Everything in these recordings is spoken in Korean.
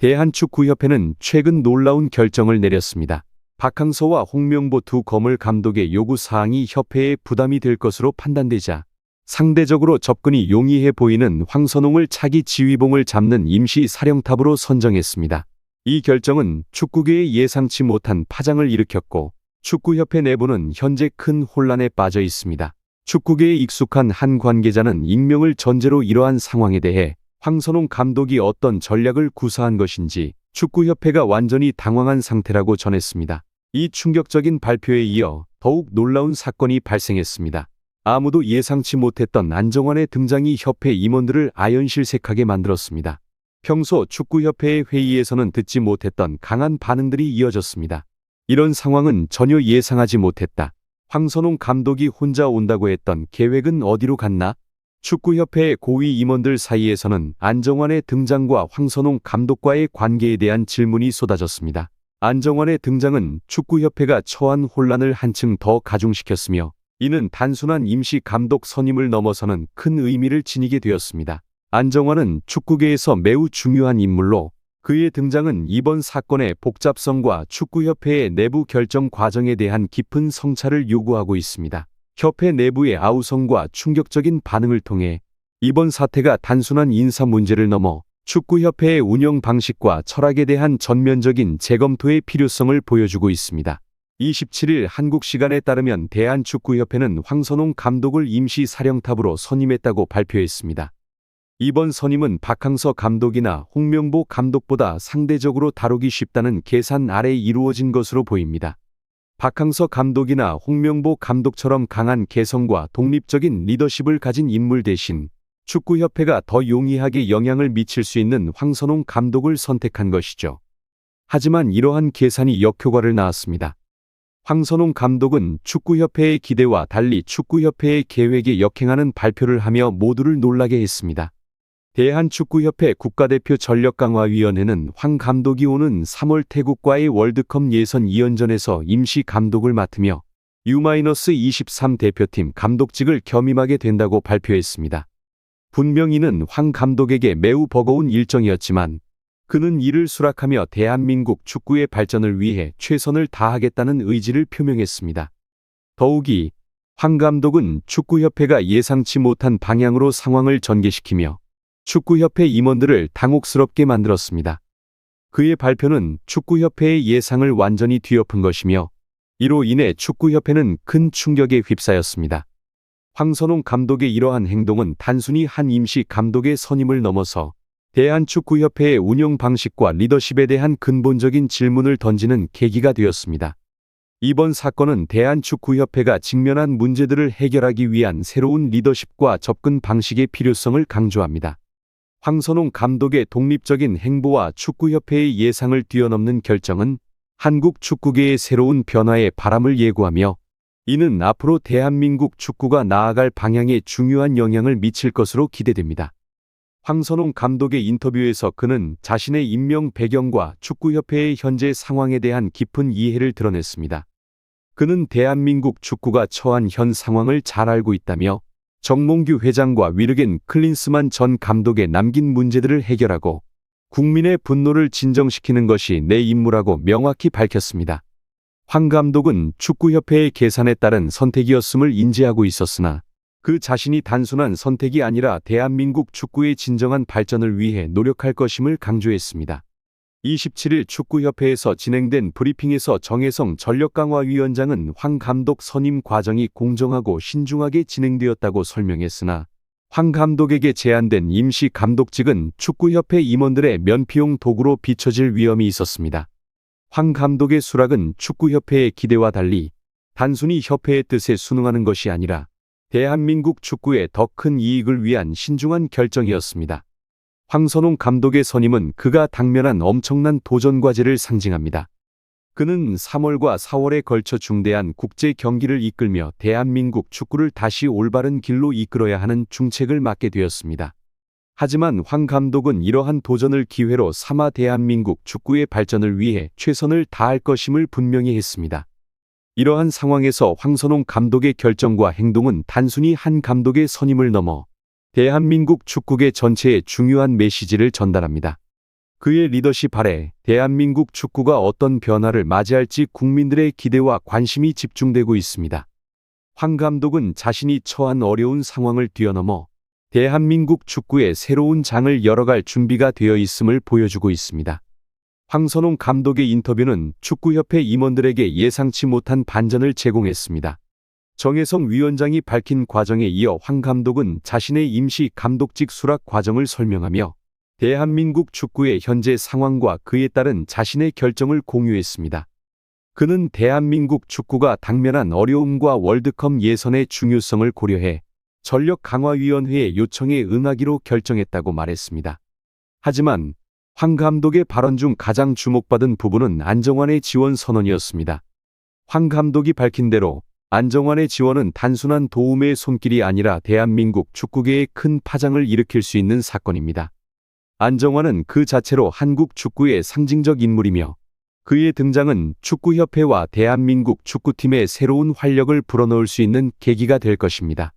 대한축구협회는 최근 놀라운 결정을 내렸습니다. 박항서와 홍명보 두 거물 감독의 요구 사항이 협회에 부담이 될 것으로 판단되자 상대적으로 접근이 용이해 보이는 황선홍을 차기 지휘봉을 잡는 임시 사령탑으로 선정했습니다. 이 결정은 축구계에 예상치 못한 파장을 일으켰고 축구협회 내부는 현재 큰 혼란에 빠져 있습니다. 축구계에 익숙한 한 관계자는 익명을 전제로 이러한 상황에 대해 황선홍 감독이 어떤 전략을 구사한 것인지 축구협회가 완전히 당황한 상태라고 전했습니다. 이 충격적인 발표에 이어 더욱 놀라운 사건이 발생했습니다. 아무도 예상치 못했던 안정환의 등장이 협회 임원들을 아연실색하게 만들었습니다. 평소 축구협회의 회의에서는 듣지 못했던 강한 반응들이 이어졌습니다. 이런 상황은 전혀 예상하지 못했다. 황선홍 감독이 혼자 온다고 했던 계획은 어디로 갔나? 축구협회의 고위 임원들 사이에서는 안정환의 등장과 황선홍 감독과의 관계에 대한 질문이 쏟아졌습니다. 안정환의 등장은 축구협회가 처한 혼란을 한층 더 가중시켰으며 이는 단순한 임시 감독 선임을 넘어서는 큰 의미를 지니게 되었습니다. 안정환은 축구계에서 매우 중요한 인물로 그의 등장은 이번 사건의 복잡성과 축구협회의 내부 결정 과정에 대한 깊은 성찰을 요구하고 있습니다. 협회 내부의 아우성과 충격적인 반응을 통해 이번 사태가 단순한 인사 문제를 넘어 축구협회의 운영 방식과 철학에 대한 전면적인 재검토의 필요성을 보여주고 있습니다. 27일 한국 시간에 따르면 대한축구협회는 황선홍 감독을 임시 사령탑으로 선임했다고 발표했습니다. 이번 선임은 박항서 감독이나 홍명보 감독보다 상대적으로 다루기 쉽다는 계산 아래 이루어진 것으로 보입니다. 박항서 감독이나 홍명보 감독처럼 강한 개성과 독립적인 리더십을 가진 인물 대신 축구협회가 더 용이하게 영향을 미칠 수 있는 황선홍 감독을 선택한 것이죠. 하지만 이러한 계산이 역효과를 낳았습니다. 황선홍 감독은 축구협회의 기대와 달리 축구협회의 계획에 역행하는 발표를 하며 모두를 놀라게 했습니다. 대한축구협회 국가대표 전력강화위원회는 황 감독이 오는 3월 태국과의 월드컵 예선 2연전에서 임시 감독을 맡으며 U-23 대표팀 감독직을 겸임하게 된다고 발표했습니다. 분명 이는 황 감독에게 매우 버거운 일정이었지만 그는 이를 수락하며 대한민국 축구의 발전을 위해 최선을 다하겠다는 의지를 표명했습니다. 더욱이 황 감독은 축구협회가 예상치 못한 방향으로 상황을 전개시키며 축구협회 임원들을 당혹스럽게 만들었습니다. 그의 발표는 축구협회의 예상을 완전히 뒤엎은 것이며 이로 인해 축구협회는 큰 충격에 휩싸였습니다. 황선홍 감독의 이러한 행동은 단순히 한 임시 감독의 선임을 넘어서 대한축구협회의 운영 방식과 리더십에 대한 근본적인 질문을 던지는 계기가 되었습니다. 이번 사건은 대한축구협회가 직면한 문제들을 해결하기 위한 새로운 리더십과 접근 방식의 필요성을 강조합니다. 황선홍 감독의 독립적인 행보와 축구협회의 예상을 뛰어넘는 결정은 한국 축구계의 새로운 변화의 바람을 예고하며 이는 앞으로 대한민국 축구가 나아갈 방향에 중요한 영향을 미칠 것으로 기대됩니다. 황선홍 감독의 인터뷰에서 그는 자신의 임명 배경과 축구협회의 현재 상황에 대한 깊은 이해를 드러냈습니다. 그는 대한민국 축구가 처한 현 상황을 잘 알고 있다며 정몽규 회장과 위르겐 클린스만 전 감독의 남긴 문제들을 해결하고 국민의 분노를 진정시키는 것이 내 임무라고 명확히 밝혔습니다. 황 감독은 축구협회의 계산에 따른 선택이었음을 인지하고 있었으나 그 자신이 단순한 선택이 아니라 대한민국 축구의 진정한 발전을 위해 노력할 것임을 강조했습니다. 27일 축구협회에서 진행된 브리핑에서 정혜성 전력강화위원장은 황 감독 선임 과정이 공정하고 신중하게 진행되었다고 설명했으나 황 감독에게 제안된 임시 감독직은 축구협회 임원들의 면피용 도구로 비춰질 위험이 있었습니다. 황 감독의 수락은 축구협회의 기대와 달리 단순히 협회의 뜻에 순응하는 것이 아니라 대한민국 축구의 더 큰 이익을 위한 신중한 결정이었습니다. 황선홍 감독의 선임은 그가 당면한 엄청난 도전 과제를 상징합니다. 그는 3월과 4월에 걸쳐 중대한 국제 경기를 이끌며 대한민국 축구를 다시 올바른 길로 이끌어야 하는 중책을 맡게 되었습니다. 하지만 황 감독은 이러한 도전을 기회로 삼아 대한민국 축구의 발전을 위해 최선을 다할 것임을 분명히 했습니다. 이러한 상황에서 황선홍 감독의 결정과 행동은 단순히 한 감독의 선임을 넘어 대한민국 축구계 전체에 중요한 메시지를 전달합니다. 그의 리더십 아래 대한민국 축구가 어떤 변화를 맞이할지 국민들의 기대와 관심이 집중되고 있습니다. 황 감독은 자신이 처한 어려운 상황을 뛰어넘어 대한민국 축구의 새로운 장을 열어갈 준비가 되어 있음을 보여주고 있습니다. 황선홍 감독의 인터뷰는 축구협회 임원들에게 예상치 못한 반전을 제공했습니다. 정혜성 위원장이 밝힌 과정에 이어 황 감독은 자신의 임시 감독직 수락 과정을 설명하며 대한민국 축구의 현재 상황과 그에 따른 자신의 결정을 공유했습니다. 그는 대한민국 축구가 당면한 어려움과 월드컵 예선의 중요성을 고려해 전력 강화위원회의 요청에 응하기로 결정했다고 말했습니다. 하지만 황 감독의 발언 중 가장 주목받은 부분은 안정환의 지원 선언이었습니다. 황 감독이 밝힌 대로 안정환의 지원은 단순한 도움의 손길이 아니라 대한민국 축구계에 큰 파장을 일으킬 수 있는 사건입니다. 안정환은 그 자체로 한국 축구의 상징적 인물이며 그의 등장은 축구협회와 대한민국 축구팀의 새로운 활력을 불어넣을 수 있는 계기가 될 것입니다.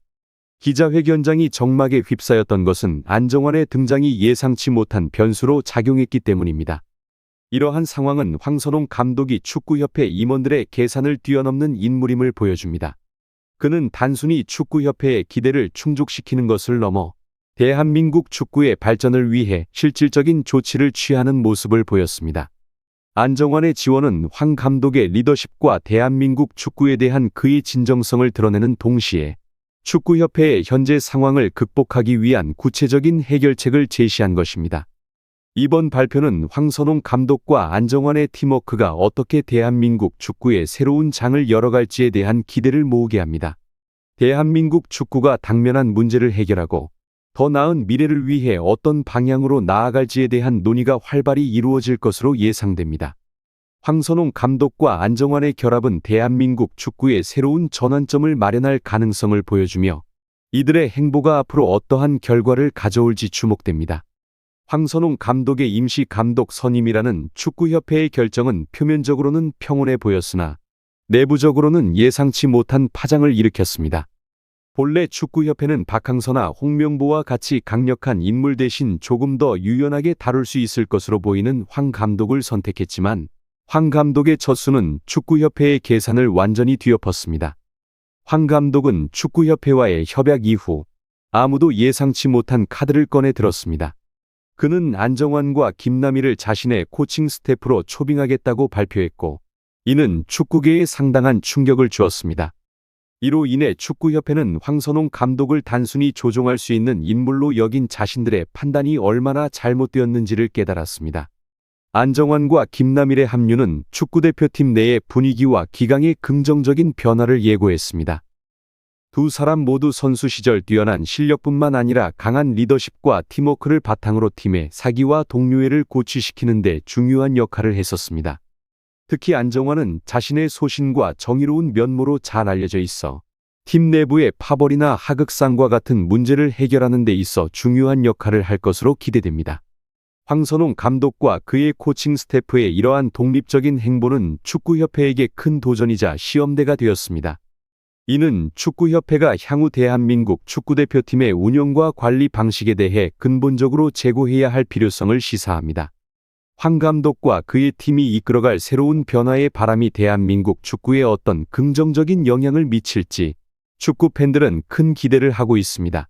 기자회견장이 정막에 휩싸였던 것은 안정환의 등장이 예상치 못한 변수로 작용했기 때문입니다. 이러한 상황은 황선홍 감독이 축구협회 임원들의 계산을 뛰어넘는 인물임을 보여줍니다. 그는 단순히 축구협회의 기대를 충족시키는 것을 넘어 대한민국 축구의 발전을 위해 실질적인 조치를 취하는 모습을 보였습니다. 안정환의 지원은 황 감독의 리더십과 대한민국 축구에 대한 그의 진정성을 드러내는 동시에 축구협회의 현재 상황을 극복하기 위한 구체적인 해결책을 제시한 것입니다. 이번 발표는 황선홍 감독과 안정환의 팀워크가 어떻게 대한민국 축구의 새로운 장을 열어갈지에 대한 기대를 모으게 합니다. 대한민국 축구가 당면한 문제를 해결하고 더 나은 미래를 위해 어떤 방향으로 나아갈지에 대한 논의가 활발히 이루어질 것으로 예상됩니다. 황선홍 감독과 안정환의 결합은 대한민국 축구의 새로운 전환점을 마련할 가능성을 보여주며 이들의 행보가 앞으로 어떠한 결과를 가져올지 주목됩니다. 황선홍 감독의 임시 감독 선임이라는 축구협회의 결정은 표면적으로는 평온해 보였으나 내부적으로는 예상치 못한 파장을 일으켰습니다. 본래 축구협회는 박항서나 홍명보와 같이 강력한 인물 대신 조금 더 유연하게 다룰 수 있을 것으로 보이는 황 감독을 선택했지만 황 감독의 첫수는 축구협회의 계산을 완전히 뒤엎었습니다. 황 감독은 축구협회와의 협약 이후 아무도 예상치 못한 카드를 꺼내 들었습니다. 그는 안정환과 김남희를 자신의 코칭 스태프로 초빙하겠다고 발표했고 이는 축구계에 상당한 충격을 주었습니다. 이로 인해 축구협회는 황선홍 감독을 단순히 조종할 수 있는 인물로 여긴 자신들의 판단이 얼마나 잘못되었는지를 깨달았습니다. 안정환과 김남일의 합류는 축구대표팀 내의 분위기와 기강의 긍정적인 변화를 예고했습니다. 두 사람 모두 선수 시절 뛰어난 실력뿐만 아니라 강한 리더십과 팀워크를 바탕으로 팀의 사기와 동료애를 고취시키는 데 중요한 역할을 했었습니다. 특히 안정환은 자신의 소신과 정의로운 면모로 잘 알려져 있어 팀 내부의 파벌이나 하극상과 같은 문제를 해결하는 데 있어 중요한 역할을 할 것으로 기대됩니다. 황선홍 감독과 그의 코칭 스태프의 이러한 독립적인 행보는 축구협회에게 큰 도전이자 시험대가 되었습니다. 이는 축구협회가 향후 대한민국 축구대표팀의 운영과 관리 방식에 대해 근본적으로 재고해야 할 필요성을 시사합니다. 황 감독과 그의 팀이 이끌어갈 새로운 변화의 바람이 대한민국 축구에 어떤 긍정적인 영향을 미칠지 축구 팬들은 큰 기대를 하고 있습니다.